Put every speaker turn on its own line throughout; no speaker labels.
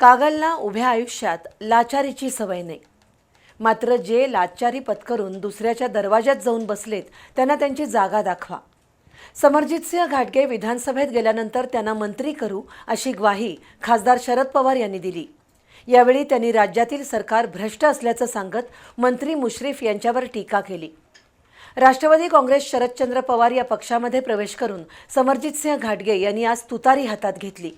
कागलला उभ्या आयुष्यात लाचारीची सवय नाही. मात्र जे लाचारी पत्करून दुसऱ्याच्या दरवाज्यात जाऊन बसलेत त्यांना त्यांची जागा दाखवा. समरजितसिंह घाटगे विधानसभेत गेल्यानंतर त्यांना मंत्री करू अशी ग्वाही खासदार शरद पवार यांनी दिली. यावेळी त्यांनी राज्यातील सरकार भ्रष्ट असल्याचं सांगत मंत्री मुश्रीफ यांच्यावर टीका केली. राष्ट्रवादी काँग्रेस शरदचंद्र पवार या पक्षामध्ये प्रवेश करून समरजितसिंह घाटगे यांनी आज तुतारी हातात घेतली.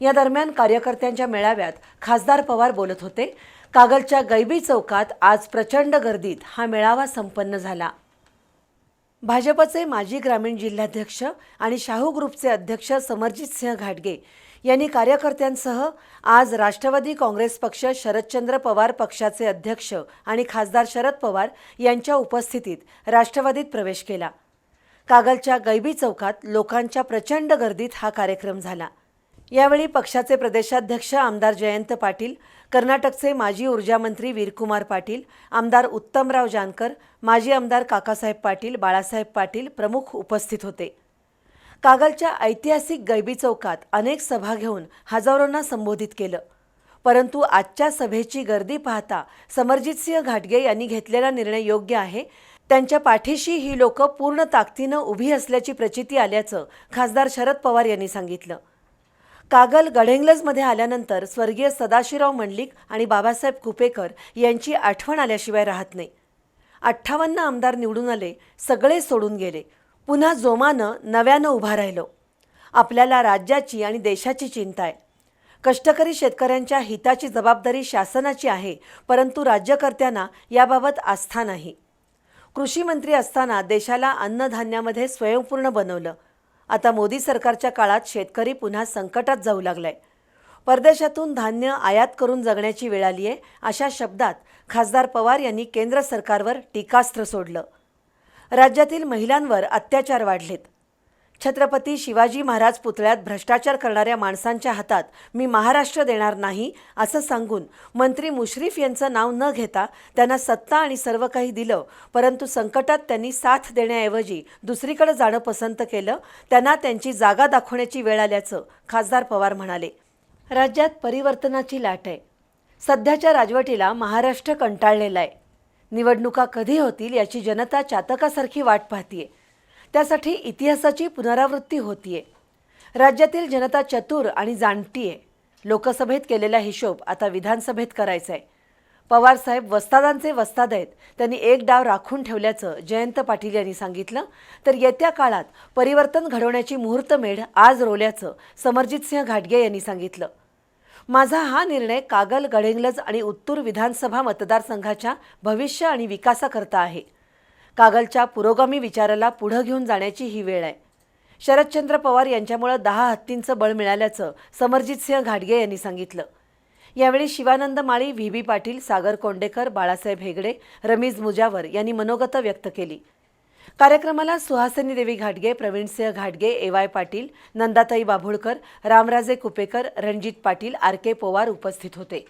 या दरम्यान कार्यकर्त्यांच्या मेळाव्यात खासदार पवार बोलत होते. कागलच्या गैबी चौकात आज प्रचंड गर्दीत हा मेळावा संपन्न झाला. भाजपचे माजी ग्रामीण जिल्हाध्यक्ष आणि शाहू ग्रुपचे अध्यक्ष समरजितसिंह घाटगे यांनी कार्यकर्त्यांसह आज राष्ट्रवादी काँग्रेस पक्ष शरदचंद्र पवार पक्षाचे अध्यक्ष आणि खासदार शरद पवार यांच्या उपस्थितीत राष्ट्रवादीत प्रवेश केला. कागलच्या गैबी चौकात लोकांच्या प्रचंड गर्दीत हा कार्यक्रम झाला. यावेळी पक्षाचे प्रदेशाध्यक्ष आमदार जयंत पाटील कर्नाटकचे माजी ऊर्जामंत्री वीरकुमार पाटील आमदार उत्तमराव जानकर माजी आमदार काकासाहेब पाटील बाळासाहेब पाटील प्रमुख उपस्थित होते. कागलच्या ऐतिहासिक गैबी चौकात अनेक सभा घेऊन हजारोंना संबोधित केलं. परंतु आजच्या सभेची गर्दी पाहता समरजितसिंह घाटगे यांनी घेतलेला निर्णय योग्य आहे. त्यांच्या पाठीशी ही लोक पूर्ण ताकदीनं उभी असल्याची प्रचिती आल्याचं खासदार शरद पवार यांनी सांगितलं. कागल गडेंग्लजमध्ये आल्यानंतर स्वर्गीय सदाशिवराव मंडलिक आणि बाबासाहेब कुपेकर यांची आठवण आल्याशिवाय राहत नाही. अठ्ठावन्न आमदार निवडून आले सगळे सोडून गेले. पुन्हा जोमानं नव्यानं उभा राहिलो. आपल्याला राज्याची आणि देशाची चिंता आहे. कष्टकरी शेतकऱ्यांच्या हिताची जबाबदारी शासनाची आहे परंतु राज्यकर्त्यांना याबाबत आस्था नाही. कृषी मंत्री असताना देशाला अन्नधान्यामध्ये स्वयंपूर्ण बनवलं. आता मोदी सरकारच्या काळात शेतकरी पुन्हा संकटात जाऊ लागलाय. परदेशातून धान्य आयात करून जगण्याची वेळ आली आहे अशा शब्दात खासदार पवार यांनी केंद्र सरकारवर टीकास्त्र सोडलं. राज्यातील महिलांवर अत्याचार वाढलेत. छत्रपती शिवाजी महाराज पुतळ्यात भ्रष्टाचार करणाऱ्या माणसांच्या हातात मी महाराष्ट्र देणार नाही असं सांगून मंत्री मुश्रीफ यांचं नाव न घेता त्यांना सत्ता आणि सर्व काही दिलं. परंतु संकटात त्यांनी साथ देण्याऐवजी दुसरीकडे जाणं पसंत केलं. त्यांना त्यांची जागा दाखवण्याची वेळ आल्याचं खासदार पवार म्हणाले. राज्यात परिवर्तनाची लाट आहे. सध्याच्या राजवटीला महाराष्ट्र कंटाळलेला आहे. निवडणुका कधी होतील याची जनता चातकासारखी वाट पाहतीये. त्यासाठी इतिहासाची पुनरावृत्ती होतीये. राज्यातील जनता चतुर आणि जाणती आहे लोकसभेत केलेला हिशोब आता विधानसभेत करायचा आहे पवारसाहेब वस्तादांचे वस्ताद आहेत. त्यांनी एक डाव राखून ठेवल्याचं जयंत पाटील यांनी सांगितलं. तर येत्या काळात परिवर्तन घडवण्याची मुहूर्तमेढ आज रोल्याचं समरजितसिंह घाटगे यांनी सांगितलं. माझा हा निर्णय कागल गडेंगलज आणि उत्तूर विधानसभा मतदारसंघाच्या भविष्य आणि विकासाकरता आहे. कागलच्या पुरोगामी विचाराला पुढं घेऊन जाण्याची ही वेळ आहे. शरदचंद्र पवार यांच्यामुळं दहा हत्तींचं बळ मिळाल्याचं समरजितसिंह घाटगे यांनी सांगितलं. यावेळी शिवानंद माळी व्ही. बी. पाटील सागर कोंडेकर बाळासाहेब हेगडे रमीज मुजावर यांनी मनोगत व्यक्त केली. कार्यक्रमाला सुहासिनी देवी घाटगे प्रवीणसिंह घाटगे ए वाय पाटील नंदाताई बाभुळकर रामराजे कुपेकर रणजित पाटील आर के पोवार उपस्थित होते.